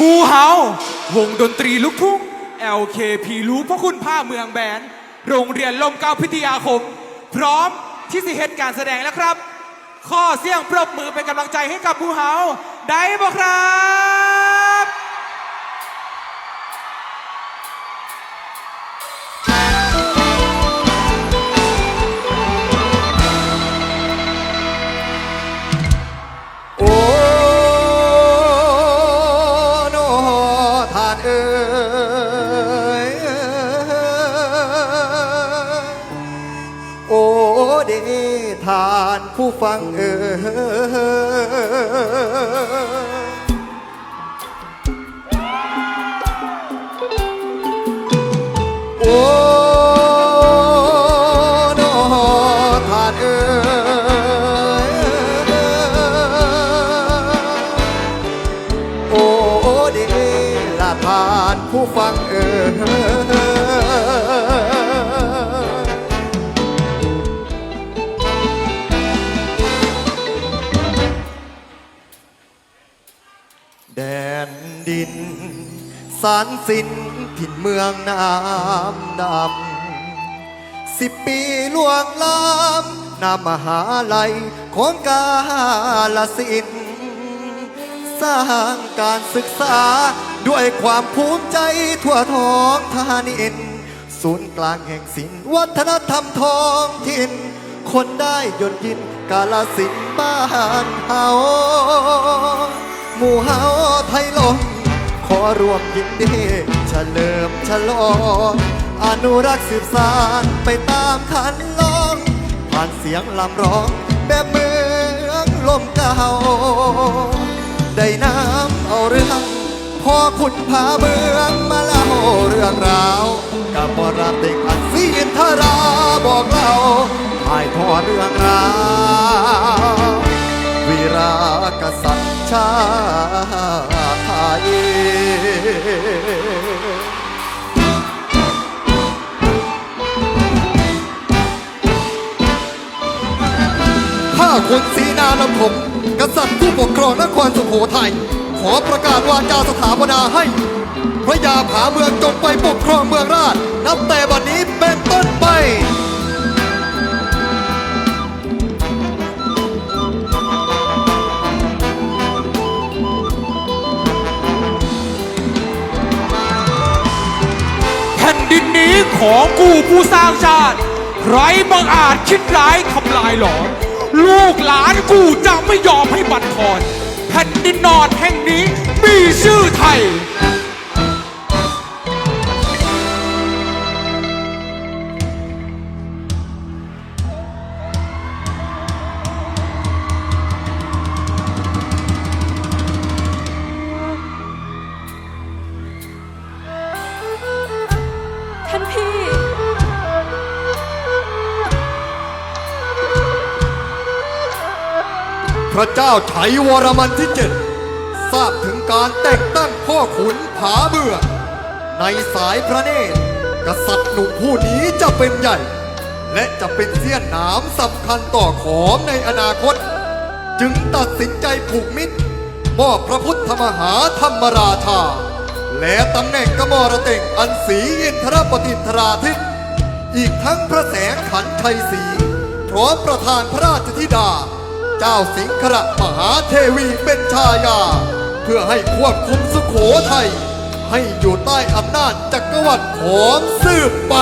มูเฮาวงดนตรีลูกทุ่ง LKP รู้เพราะคุณผ้าเมืองแบนโรงเรียนลมเกล้าพิทยาคม พร้อมที่สิเหตุการแสดงแล้วครับ ข้อเสียงปรบมือเป็นกำลังใจให้กับมูเฮาได้บ่ครับ ฟังเอ่ยโอ้โนทานเอ่ยโอ้เดลาทานผู้ฟังเสารสินถิ่นเมืองน้ำดำสิบปีล่วงล้ำนามหาลัยของกาลสินสร้างการศึกษาด้วยความภูมิใจทั่วท้องทานินศูนย์กลางแห่งศิลป์วัฒนธรรมท้องถิ่น คนได้ยนยินกาลสินบ้านเฮาหมู่เฮาไทยลง รวมยินดีเฉลิมฉลองอนุรักษ์สืบสานไปตามคันลอง ผ่านเสียงลำร้องแบบเมืองลมเก่า ได้น้ำเอาเรื่องพ่อคุณพาเมืองมาเล่าเรื่องราวกับบราเต็งอันซีนทราบอกเล่าถ่ายทอดเรื่องราววีรากษัตริย์ ชาไทยข้าคนสีนาลำผมกษัตริย์ผู้ปกครองนครสุโขทัยขอประกาศวาจาสถาปนาให้พระยาผาเมืองจงไปปกครองเมืองราช นับแต่บัดนี้เป็นต้นไป ของกูผู้สร้างชาติ ใครบังอาจคิดร้ายทำลายหลอน ลูกหลานกูจะไม่ยอมให้บัตรทอนแผ่นดินนอดแห่งนี้มีชื่อไทย พระเจ้าไฉวรมันที่เจ็ดทราบถึงการแต่งตั้งพ่อขุนผาเมือในสายพระเนตร กษัตริย์หนุ่มผู้นี้จะเป็นใหญ่ และจะเป็นเสี้ยนหนามสำคัญต่อขอมในอนาคต จึงตัดสินใจผูกมิตรมอบพระพุทธมหาธรรมราชา และตำแหน่งกมรเต่งอันสีอินทรปฏินทราทิตอีกทั้งพระแสงขันชัยศรีพร้อมประธานพระราชธิดา เจ้าสิงคระมหาเทวีเป็นชายา เพื่อให้ควบคุมสุขโขทัยให้อยู่ใต้อำนาจจักรวรรดิของสืบไป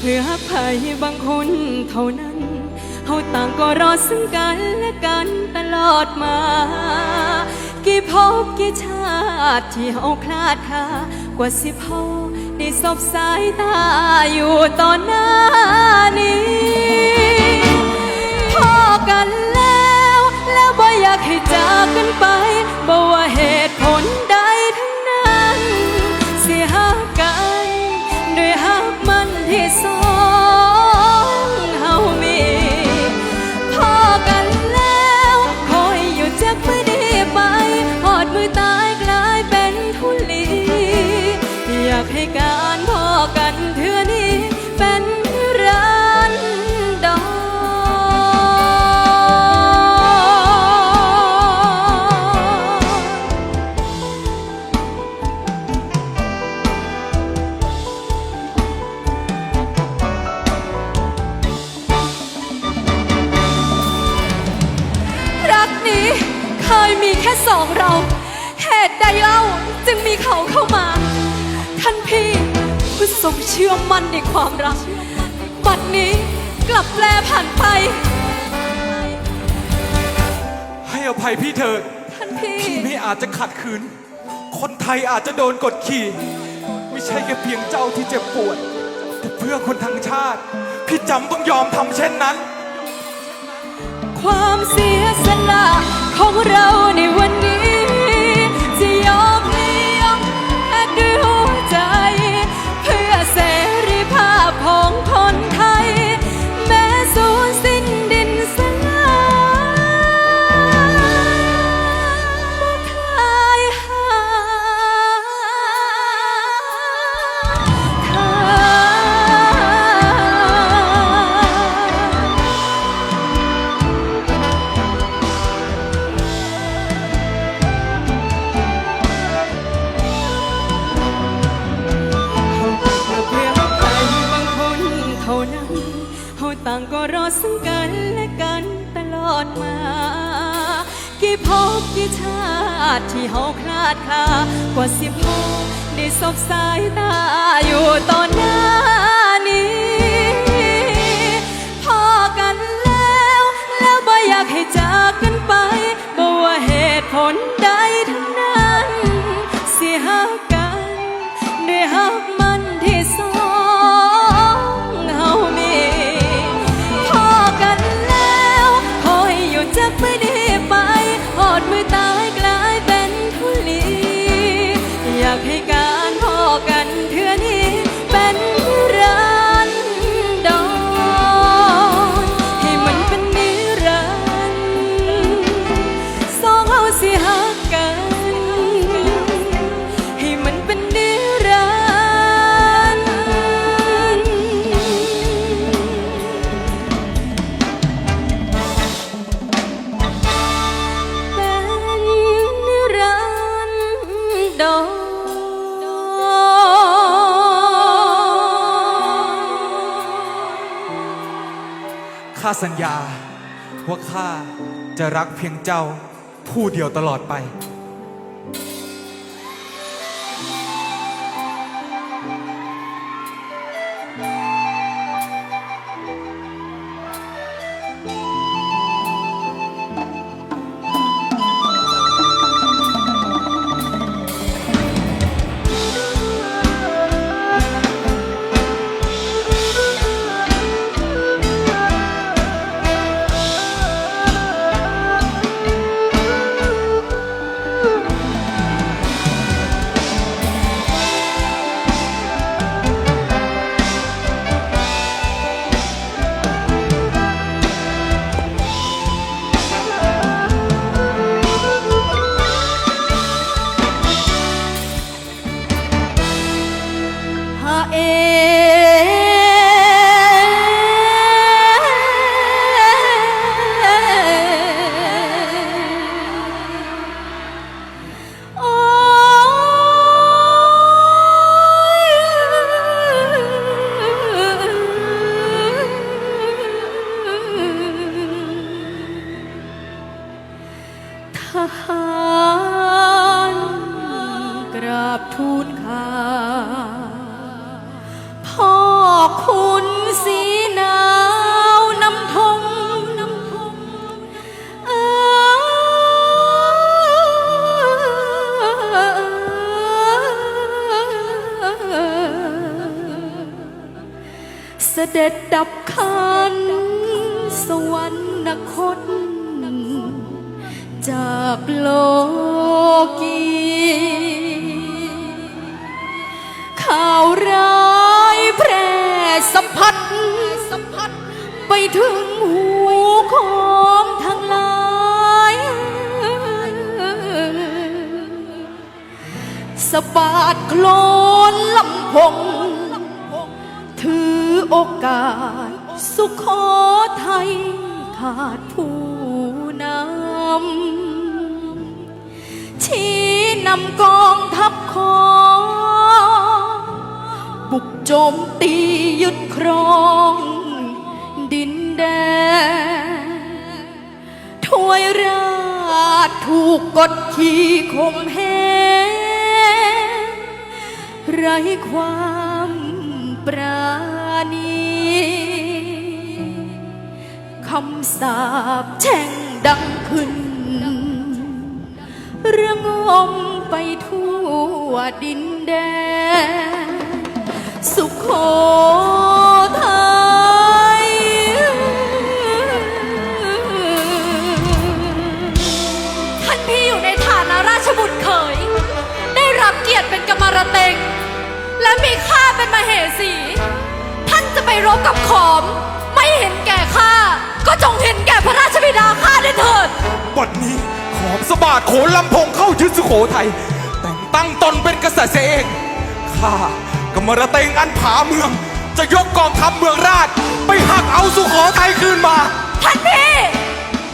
เพื่อใครบางคนเท่านั้นเฮาต่างก็รอซึ่งกันและกันตลอดมา กี่ภพกี่ชาติที่เฮาคลาดคากว่าสิพ่อได้สบสายตาอยู่ตอนหน้านี้พอกันแล้วแล้วบ่อยากให้จากกันไปบ่ว่าเหตุผลใด ชื่อมั่นในความรัก บัดนี้กลับแปลผันไป ให้อภัยพี่เถิดท่านพี่ พี่ไม่อาจจะขัดขืน คนไทยอาจจะโดนกดขี่ ไม่ใช่แค่เพียงเจ้าที่เจ็บปวด แต่เพื่อคนทั้งชาติ พี่จำต้องยอมทำเช่นนั้น ความเสียสละของเราในวันนี้าสัญญา ว่าข้าจะรักเพียงเจ้าผู้เดียวตลอดไป ดับขันสวรรคต จากโลกีข่าวร้ายแพร่สัมผัสสัมผัส ไปถึงหูของทั้งหลายสะบาดโคลนลำพง โอกาส สุขโขทัยขาดผู้นำชี้นำกองทัพของบุกโจมตียึดครองดินแดนถวยราชถูกกดขี่ข่มเหงไร้ความปรา ณีคำสาปแช่งดังขึ้นเระงมไปทั่วดินแดน สุขโขทัยท่านพี่อยู่ในฐานะราชบุตรเขย ได้รับเกียรติเป็นกรรมรเตงและมีข้าเป็นมเหสีานจะไปรบกับขอม ไม่เห็นแก่ข้า ก็จงเห็นแก่พระราชบิดาข้าด้วยเถิด บัดนี้ขอมสะบาดโขนลำพงเข้ายึดสุโขทัยแต่งตั้งตนเป็นกษัตริย์เสียเองข้ากำมรเตงอันผาเมือง จะยกกองทัพเมืองราช ไปหักเอาสุโขทัยคืนมา ท่านพี่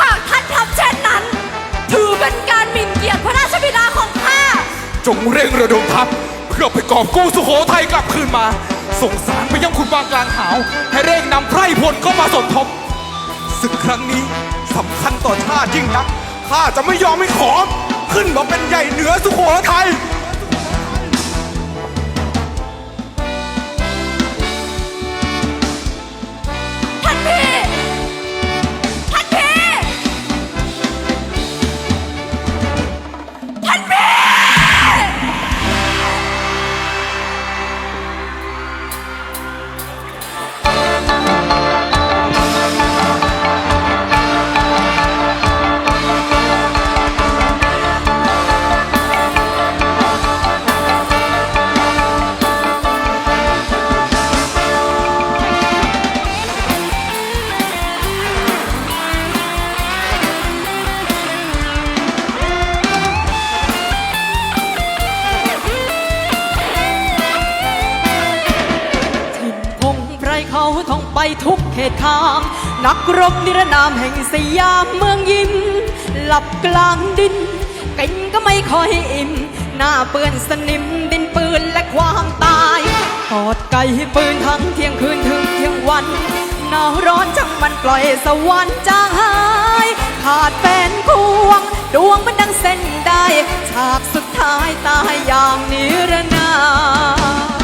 หากท่านทำเช่นนั้น ถือเป็นการหมิ่นเกียรติพระราชบิดาของข้า จงเร่งระดมทัพ เพื่อไปกอบกู้สุโขทัยกลับคืนมา ส่งสารไปยังคุณบางกลางหาว ให้เร่งนำไพร่พลเข้ามาสมทบศึกครั้งนี้สำคัญต่อชาติยิ่งนักข้าจะไม่ยอมให้ขอมขึ้นมาเป็นใหญ่เหนือสุโขทัย ท่องไปทุกเขตทาง นักรบนิรนามแห่งสยามเมืองยิ้ม หลับกลางดินกินก็ไม่ค่อยอิ่ม หน้าเปื้อนสนิมดินปืนและความตายกอดไก่ปืนทั้งเที่ยงคืนถึงเที่ยงวันหนาวร้อนจังมันปล่อยสวรรค์จางหายขาดแฟนควง ดวงมันดังเส้นได้ ฉากสุดท้ายตายอย่างนิรนาม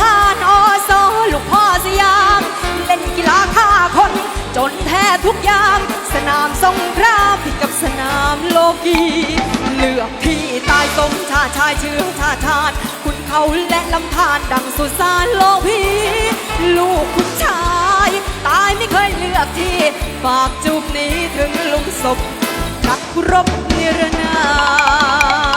หารอสอลูกพ่อสยาม เล่นกีฬาฆ่าคน จนแท้ทุกอย่าง สนามสงครามผิดกับสนามโลกีเลือกที่ตายสมชาชายเชื้อชาชาติ คุณเขาและลำธารดังสุสานโลกพีลูกคุณชาย ตายไม่เคยเลือกที่ ฝากจูบนี้ถึงหลุมศพนักรบนิรนาม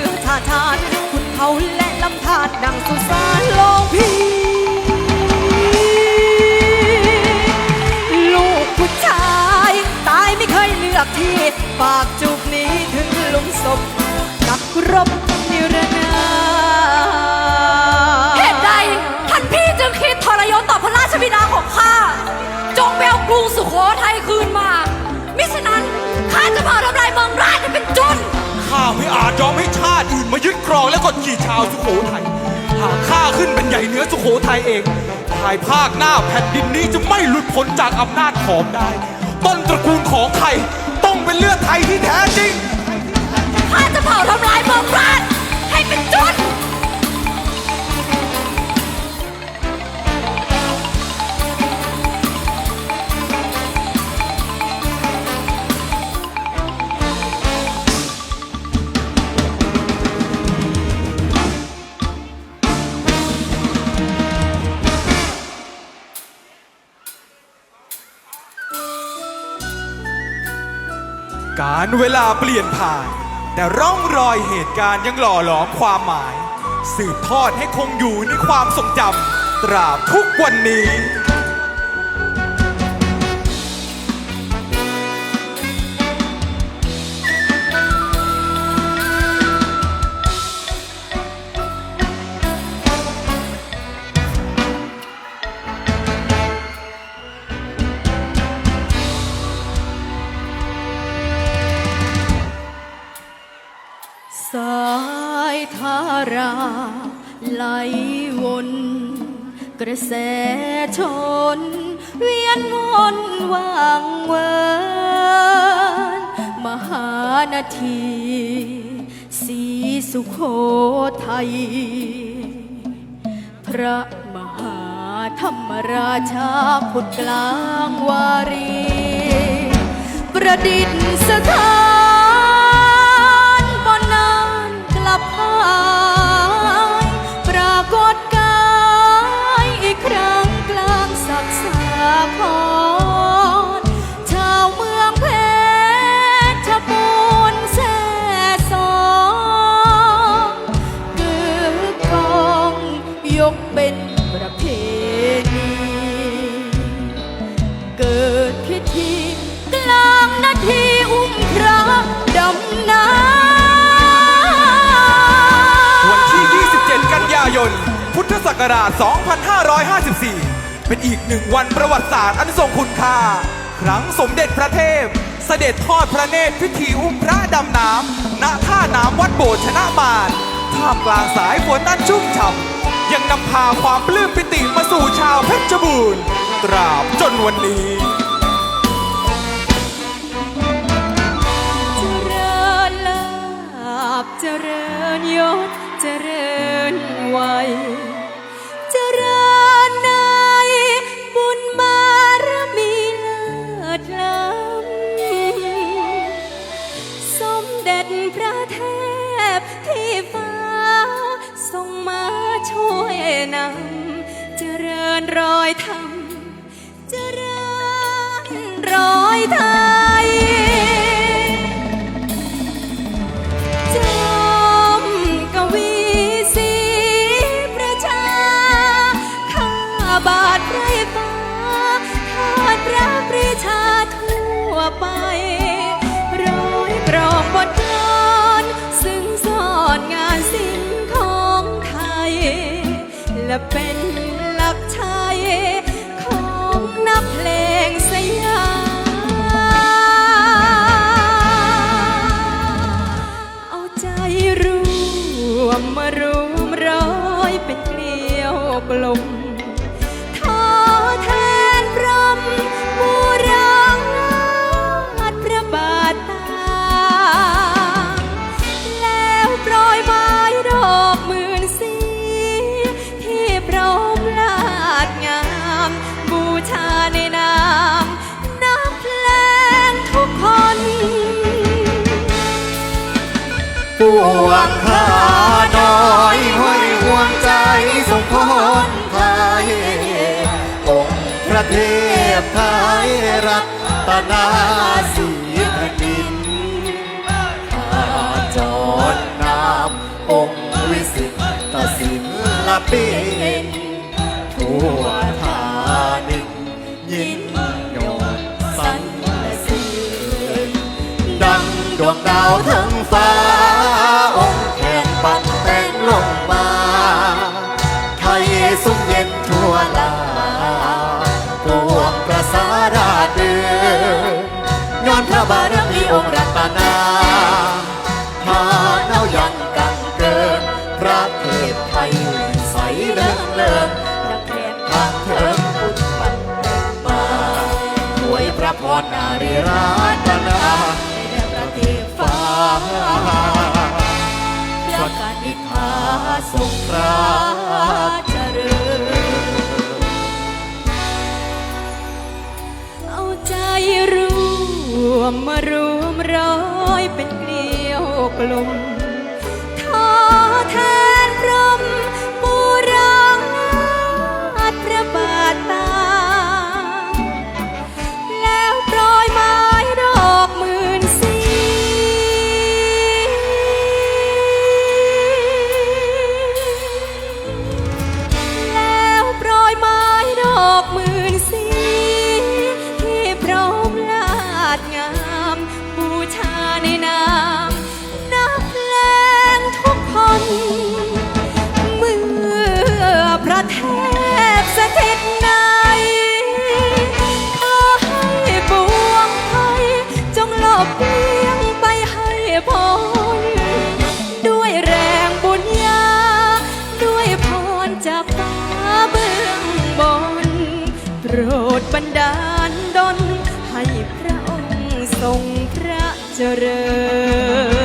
ชื่อทาทานคุณเขาและลำธารดังสุสานโลงพีลูกผู้ชาย ตายไม่เคยเลือกที่ฝากจุกนี้ถึงหลุมศพนักรบ ข้าไม่อาจยอมให้ชาติอื่นมายึดครองและกดขี่ชาวสุโขทัย หากข้าขึ้นเป็นใหญ่เหนือสุโขทัยเองภายภาคหน้าแผ่นดินนี้จะไม่หลุดพ้นจากอำนาจของได้ ต้นตระกูลของไทยต้องเป็นเลือดไทยที่แท้จริง ข้าจะเผาทำลายเมืองราชให้เป็นจุนารเวลาเปลี่ยนผ่าน แต่ร่องรอยเหตุการณ์ยังหล่อหลอมความหมาย สืบทอดให้คงอยู่ในความทรงจำตราบทุกวันนี้ กระแสชน เวียนวนวางเวินมหานาทีสีสุโขทัย พระมหาธรรมราชาผุดกลางวารี ประดิษฐานบนนานกลับหา ครชาวเมืองเพชรบูรณ์แส่สองกึกกองยกเป็นประเพณีเกิดพิธีกลางนาทีอุ้มพระดำน้วันที่ 27 กันยายน พุทธศักราช 2554 เป็นอีกหนึ่งวันประวัติศาสตร์อันทรงคุณค่า ครั้งสมเด็จพระเทพ เสด็จทอดพระเนตรพิธีอุ้มพระดำน้ำณท่าน้ำวัดโบสถ์ชนะมารท่ามกลางสายฝนอันชุ่มฉ่ำยังนำพาความปลื้มปิติมาสู่ชาวเพชรบูรณ์ ตราบจนวันนี้ำเจริญลาบเจริญยศเจริญวัย มเด็จพระเทพที่ฟ้าทรงมาช่วยนำเจริญรอยธรรมเจริญรอยไทยจ และเป็นหลักชัยของนักเพลงสยามเอาใจรวมมารวมร้อยเป็นเกลียวกลม วงข้าดอยห้อยห่วงใจสงคนไทยองค์พระเทพไทยรัตนาสีแผ่นดินข้าจดนามองค์วิสิตสินลปินทั่วไทย มมารวมร้อยเป็นเกลียวกลุ่ม บันดาลดลให้พระองค์ทรงพระเจริญ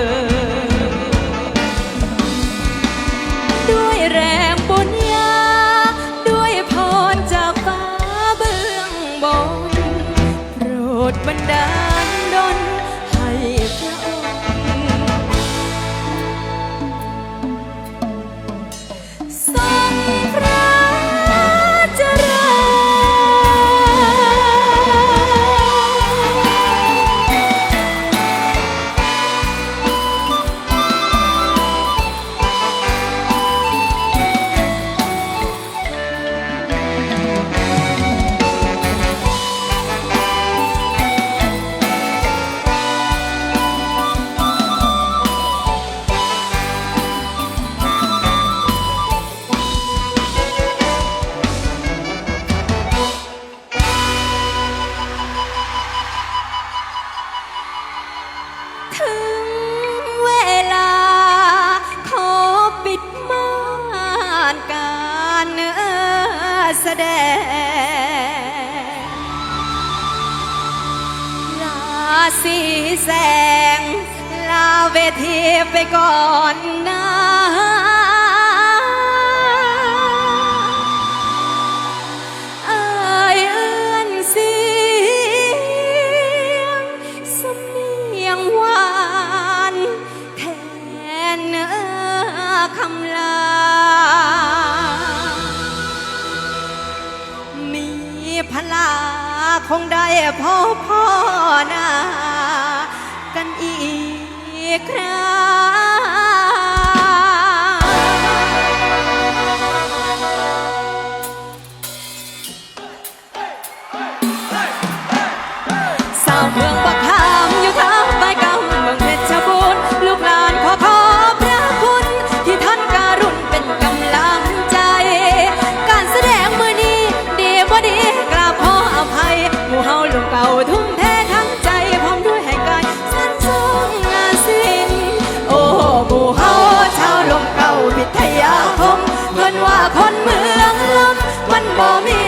คนเมืองล้มมันบ่มี